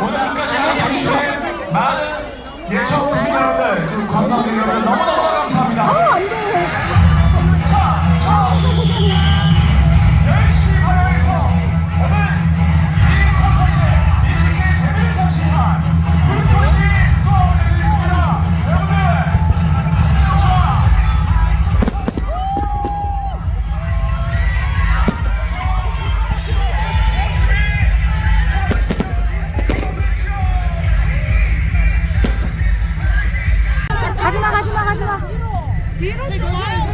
오늘 끝까지 방송에 많은 예청 국민 여러분들, 관광객 여러분 너무 뒤로 좀 와요.